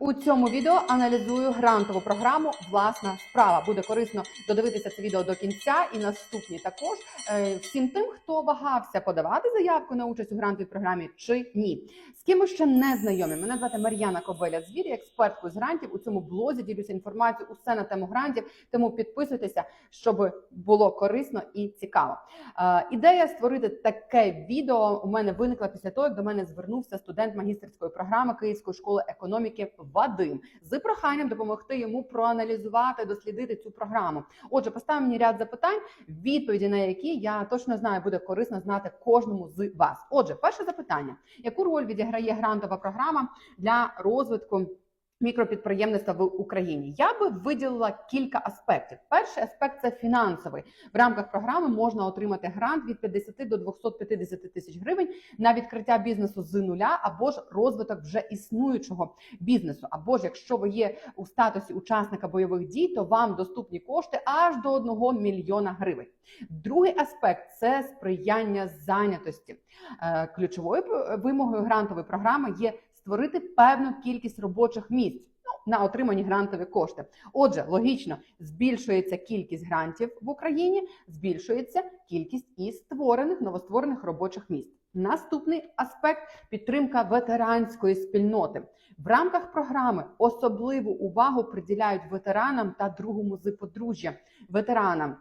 У цьому відео аналізую грантову програму Власна справа. Буде корисно додивитися це відео до кінця і наступні також е, всім тим, хто вагався подавати заявку на участь у грантовій програмі чи ні. З ким ми ще не знайомі. Мене звати Мар'яна Кобеля Звір, я експерткою з грантів. У цьому блозі ділюся інформацією усе на тему грантів. Тому підписуйтеся, щоб було корисно і цікаво. Е, Ідея створити таке відео у мене виникла після того, як до мене звернувся студент магістерської програми Київської школи економіки Вадим з проханням допомогти йому проаналізувати, дослідити цю програму. Отже, постав мені ряд запитань, відповіді на які я точно знаю, буде корисно знати кожному з вас. Отже, перше запитання: яку роль відіграє грантова програма для розвитку? Мікропідприємництва в Україні я би виділила кілька аспектів. Перший аспект це фінансовий. В рамках програми можна отримати грант від 50 до 250 тисяч гривень на відкриття бізнесу з нуля або ж розвиток вже існуючого бізнесу. Або ж якщо ви є у статусі учасника бойових дій, то вам доступні кошти аж до 1 мільйона гривень. Другий аспект це сприяння зайнятості. Е, Ключовою вимогою грантової програми є створити певну кількість робочих місць ну, на отримані грантові кошти. Отже, логічно збільшується кількість грантів в Україні, збільшується кількість і створених новостворених робочих місць. Наступний аспект підтримка ветеранської спільноти в рамках програми. Особливу увагу приділяють ветеранам та другому з подружжя ветеранам.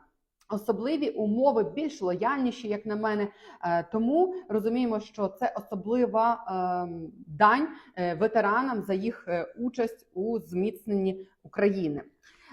Особливі умови більш лояльніші, як на мене. Е, Тому розуміємо, що це особлива е, дань е, ветеранам за їх е, участь у зміцненні України.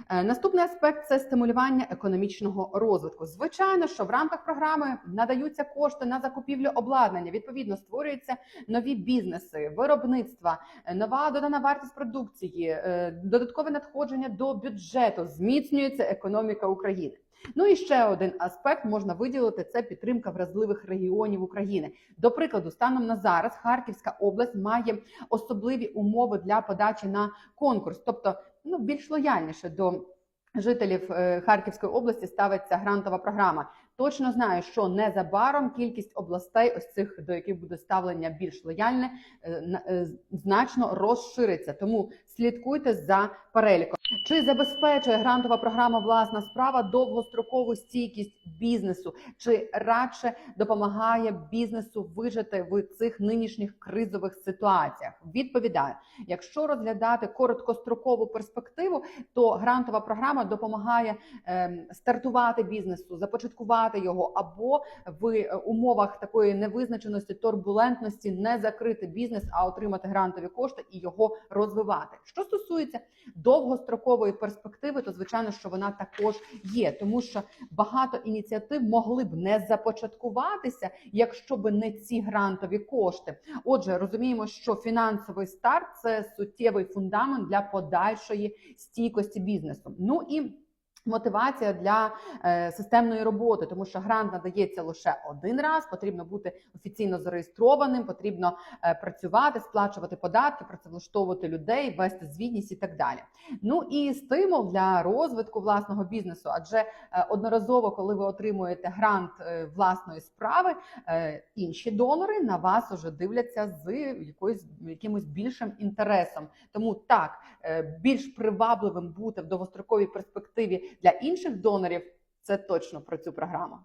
Е, Наступний аспект це стимулювання економічного розвитку. Звичайно, що в рамках програми надаються кошти на закупівлю обладнання. Відповідно, створюються нові бізнеси, виробництва, е, нова додана вартість продукції, е, додаткове надходження до бюджету, зміцнюється економіка України. Ну і ще один аспект можна виділити: це підтримка вразливих регіонів України. До прикладу, станом на зараз Харківська область має особливі умови для подачі на конкурс, тобто ну більш лояльніше до жителів е, Харківської області ставиться грантова програма. Точно знаю, що незабаром кількість областей, ось цих до яких буде ставлення більш лояльне, е, е, значно розшириться. Тому слідкуйте за переліком. Чи забезпечує грантова програма власна справа довгострокову стійкість бізнесу, чи радше допомагає бізнесу вижити в цих нинішніх кризових ситуаціях? Відповідаю, якщо розглядати короткострокову перспективу, то грантова програма допомагає ем, стартувати бізнесу, започаткувати його, або в е, умовах такої невизначеності, турбулентності не закрити бізнес, а отримати грантові кошти і його розвивати. Що стосується довгострокової перспективи, то звичайно, що вона також є, тому що багато ініціатив могли б не започаткуватися, якщо б не ці грантові кошти. Отже, розуміємо, що фінансовий старт це суттєвий фундамент для подальшої стійкості бізнесу. Ну і Мотивація для е, системної роботи, тому що грант надається лише один раз. Потрібно бути офіційно зареєстрованим, потрібно е, працювати, сплачувати податки, працевлаштовувати людей, вести звітність і так далі. Ну і стимул для розвитку власного бізнесу, адже е, одноразово, коли ви отримуєте грант власної справи, інші донори на вас уже дивляться з якоюсь якимось більшим інтересом. Тому так більш привабливим бути в довгостроковій перспективі для інших донорів. Це точно про цю програму.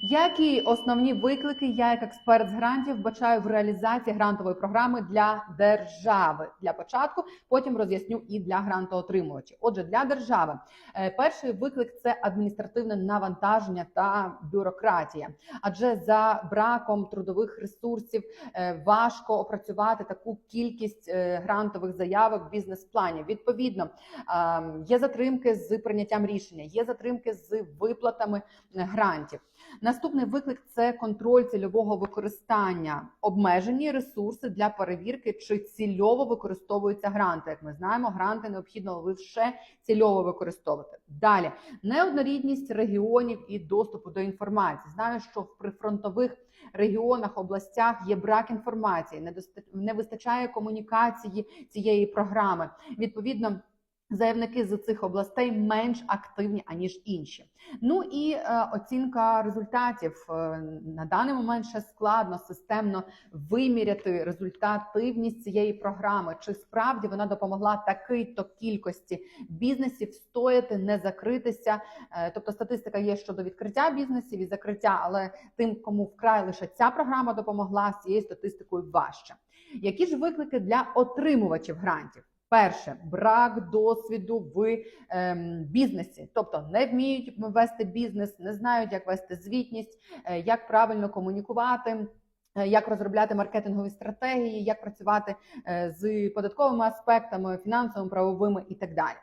Які основні виклики я, як експерт з грантів, бачаю в реалізації грантової програми для держави для початку, потім роз'ясню і для грантоотримувачів. Отже, для держави е, перший виклик це адміністративне навантаження та бюрократія, адже за браком трудових ресурсів е, важко опрацювати таку кількість е, грантових заявок бізнес-плані. Відповідно, є затримки з прийняттям рішення, є затримки з виплатами грантів. Наступний виклик це контроль цільового використання, обмежені ресурси для перевірки, чи цільово використовуються гранти. Як ми знаємо, гранти необхідно лише цільово використовувати. Далі неоднорідність регіонів і доступу до інформації. Знаю, що в прифронтових регіонах, областях є брак інформації, не вистачає комунікації цієї програми. Відповідно. Заявники з цих областей менш активні аніж інші. Ну і е, оцінка результатів Е, на даний момент ще складно системно виміряти результативність цієї програми. Чи справді вона допомогла такій-то кількості бізнесів стояти, не закритися? Е, тобто статистика є щодо відкриття бізнесів і закриття, але тим, кому вкрай лише ця програма допомогла, з цією статистикою важче. Які ж виклики для отримувачів грантів? Перше брак досвіду в ем, бізнесі, тобто не вміють вести бізнес, не знають, як вести звітність, е, як правильно комунікувати. е, Як розробляти маркетингові стратегії, як працювати е, з податковими аспектами, фінансовими, правовими і так далі.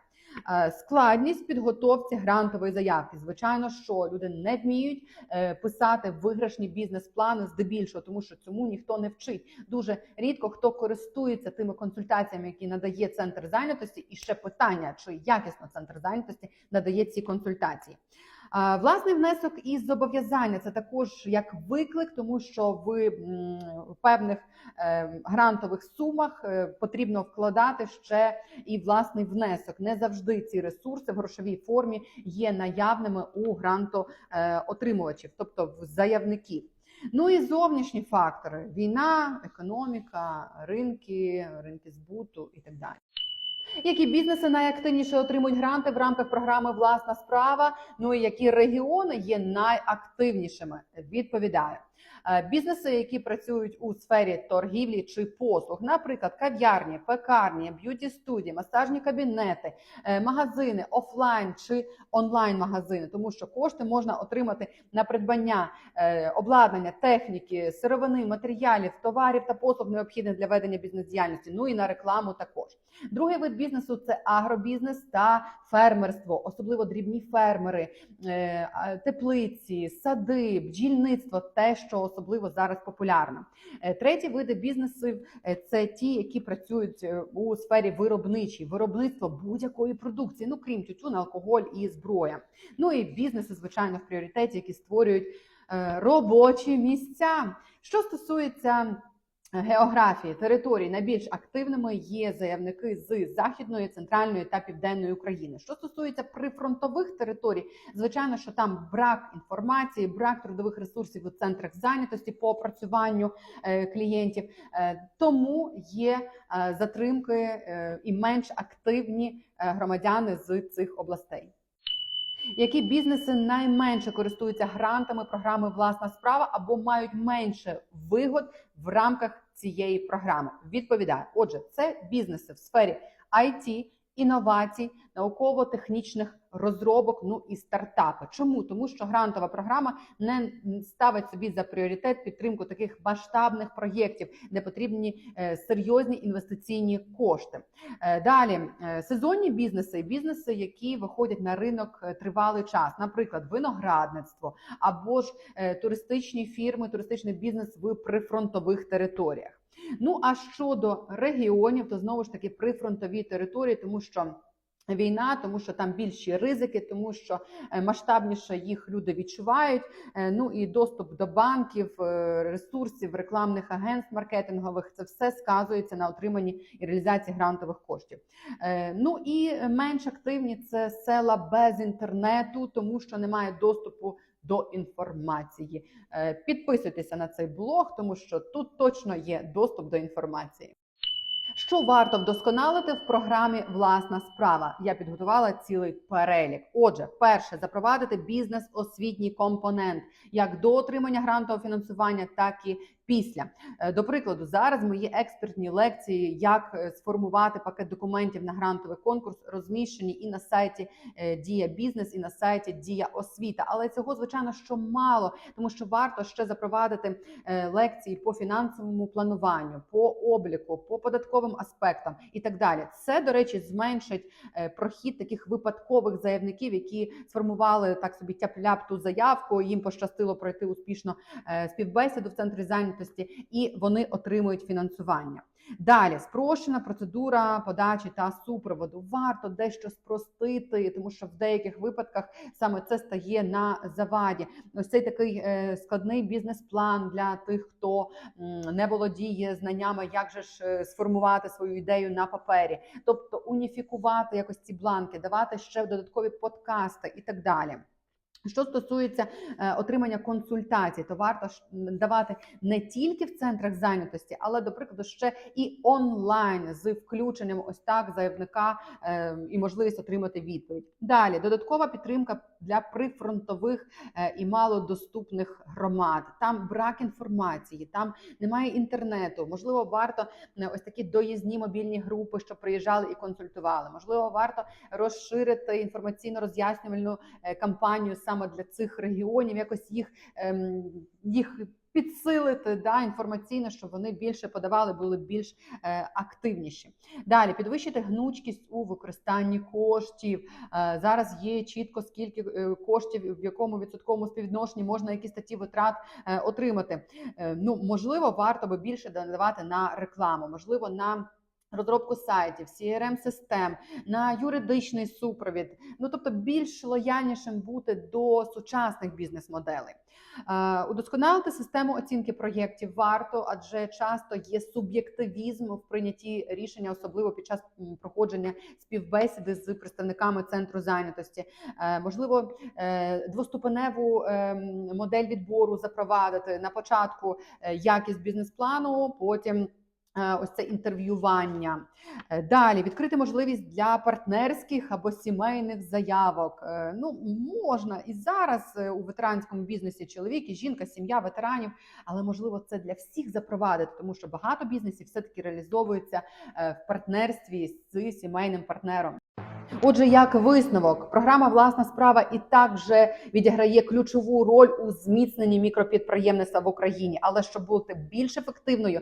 Е, Складність підготовці грантової заявки. Звичайно, що люди не вміють е, писати виграшні бізнес-плани здебільшого, тому що цьому ніхто не вчить. Дуже рідко хто користується тими консультаціями, які надає центр зайнятості, і ще питання, чи якісно центр зайнятості надає ці консультації. Власний внесок і зобов'язання це також як виклик, тому що в певних е, грантових сумах е, потрібно вкладати ще і власний внесок. Не завжди ці ресурси в грошовій формі є наявними у грантоотримувачів, тобто в заявників. Ну і зовнішні фактори: війна, економіка, ринки, ринки збуту і так далі. Які бізнеси найактивніше отримують гранти в рамках програми Власна справа? Ну і які регіони є найактивнішими? Відповідаю. Е, Бізнеси, які працюють у сфері торгівлі чи послуг, наприклад, кав'ярні, пекарні, б'юті студії, масажні кабінети, е, магазини, офлайн чи онлайн магазини, тому що кошти можна отримати на придбання е, обладнання, техніки, сировини, матеріалів, товарів та послуг необхідних для ведення бізнес-діяльності. Ну і на рекламу також. Другий вид бізнесу це агробізнес та фермерство, особливо дрібні фермери, е, теплиці, сади, бджільництво те, що особливо зараз популярно. Е, Треті види бізнесів це ті, які працюють е, у сфері виробничій, виробництво будь-якої продукції, ну крім тютюн, алкоголь і зброя. Ну і бізнеси, звичайно, в пріоритеті, які створюють робочі місця. Що стосується географії територій найбільш активними є заявники з західної, центральної та південної України. Що стосується прифронтових територій, звичайно, що там брак інформації, брак трудових ресурсів у центрах зайнятості по опрацюванню е, клієнтів, Е, тому є е, затримки і менш активні громадяни з цих областей. Які бізнеси найменше користуються грантами програми Власна справа або мають менше вигод в рамках цієї програми? Відповідаю. Отже, це бізнеси в сфері IT, інновацій, науково-технічних розробок, ну і стартапи. Чому? Тому що грантова програма не ставить собі за пріоритет підтримку таких масштабних проєктів, де потрібні е, серйозні інвестиційні кошти. Е, Далі е, сезонні бізнеси, бізнеси, які виходять на ринок тривалий час, наприклад, виноградництво або ж туристичні фірми, туристичний бізнес в прифронтових територіях. Ну а щодо регіонів, то знову ж таки прифронтові території, тому що. Війна, тому що там більші ризики, тому що е, масштабніше їх люди відчувають. Е, Ну і доступ до банків, е, ресурсів, рекламних агентств маркетингових це все сказується на отриманні і реалізації грантових коштів. Ну і менш активні це села без інтернету, тому що немає доступу до інформації. Е, Підписуйтеся на цей блог, тому що тут точно є доступ до інформації. Що варто вдосконалити в програмі Власна справа? Я підготувала цілий перелік. Отже, перше запровадити бізнес-освітній компонент як до отримання грантового фінансування, так і після. Е, До прикладу, зараз мої експертні лекції, як е, сформувати пакет документів на грантовий конкурс, розміщені і на сайті е, Дія Бізнес, і на сайті Дія Освіта. Але цього звичайно що мало, тому що варто ще запровадити лекції по фінансовому плануванню, по обліку, по податковим аспектам і так далі. Це, до речі, зменшить прохід таких випадкових заявників, які сформували так собі тяп-ляп ту заявку. Їм пощастило пройти успішно співбесіду в центрі зайнятості, і вони отримують фінансування. Далі спрощена процедура подачі та супроводу. Варто дещо спростити, тому що в деяких випадках саме це стає на заваді. Ось цей такий е, складний бізнес-план для тих, хто не володіє знаннями, як же ж е, сформувати свою ідею на папері, тобто уніфікувати якось ці бланки, давати ще додаткові подкасти і так далі. Що стосується е, отримання консультацій, то варто ж давати не тільки в центрах зайнятості, але, до прикладу, ще і онлайн з включенням ось так заявника е, і можливість отримати відповідь. Далі додаткова підтримка для прифронтових е, і малодоступних громад. Там брак інформації, там немає інтернету. Можливо, варто ось такі доїзні мобільні групи, що приїжджали і консультували. Можливо, варто розширити інформаційно роз'яснювальну кампанію саме для цих регіонів, якось їх, ем, їх підсилити да, інформаційно, щоб вони більше подавали, були більш е, активніші. Далі підвищити гнучкість у використанні коштів. Е, зараз є чітко скільки е, коштів, в якому відсотковому співвідношенні можна які статті витрат е, отримати. Е, ну можливо, варто би більше додавати на рекламу, можливо, на Розробку сайтів, crm систем на юридичний супровід, ну тобто більш лояльнішим бути до сучасних бізнес-моделей. Е, Удосконалити систему оцінки проєктів варто, адже часто є суб'єктивізм в прийнятті рішення, особливо під час проходження співбесіди з представниками центру зайнятості. Е, Можливо, е, двоступеневу модель відбору запровадити на початку якість бізнес-плану, потім. Е, Ось це інтерв'ювання. Е, Далі відкрити можливість для партнерських або сімейних заявок. Е, Ну можна і зараз у ветеранському бізнесі чоловік і жінка, сім'я ветеранів, але можливо це для всіх запровадити, тому що багато бізнесів все таки реалізовуються е, в партнерстві з сімейним партнером. Отже, як висновок, програма Власна справа і так вже відіграє ключову роль у зміцненні мікропідприємництва в Україні. Але щоб бути більш ефективною,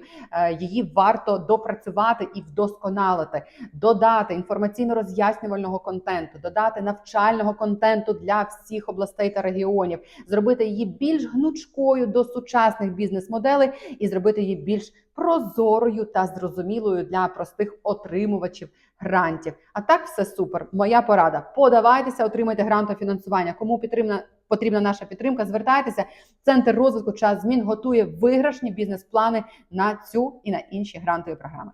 її варто допрацювати і вдосконалити, додати інформаційно-роз'яснювального контенту, додати навчального контенту для всіх областей та регіонів, зробити її більш гнучкою до сучасних бізнес-моделей і зробити її більш прозорою та зрозумілою для простих отримувачів грантів. А так все супер. Моя порада. Подавайтеся, отримайте грантове фінансування. Кому потрібна потрібна наша підтримка, звертайтеся. Центр розвитку час змін готує виграшні бізнес-плани на цю і на інші грантові програми.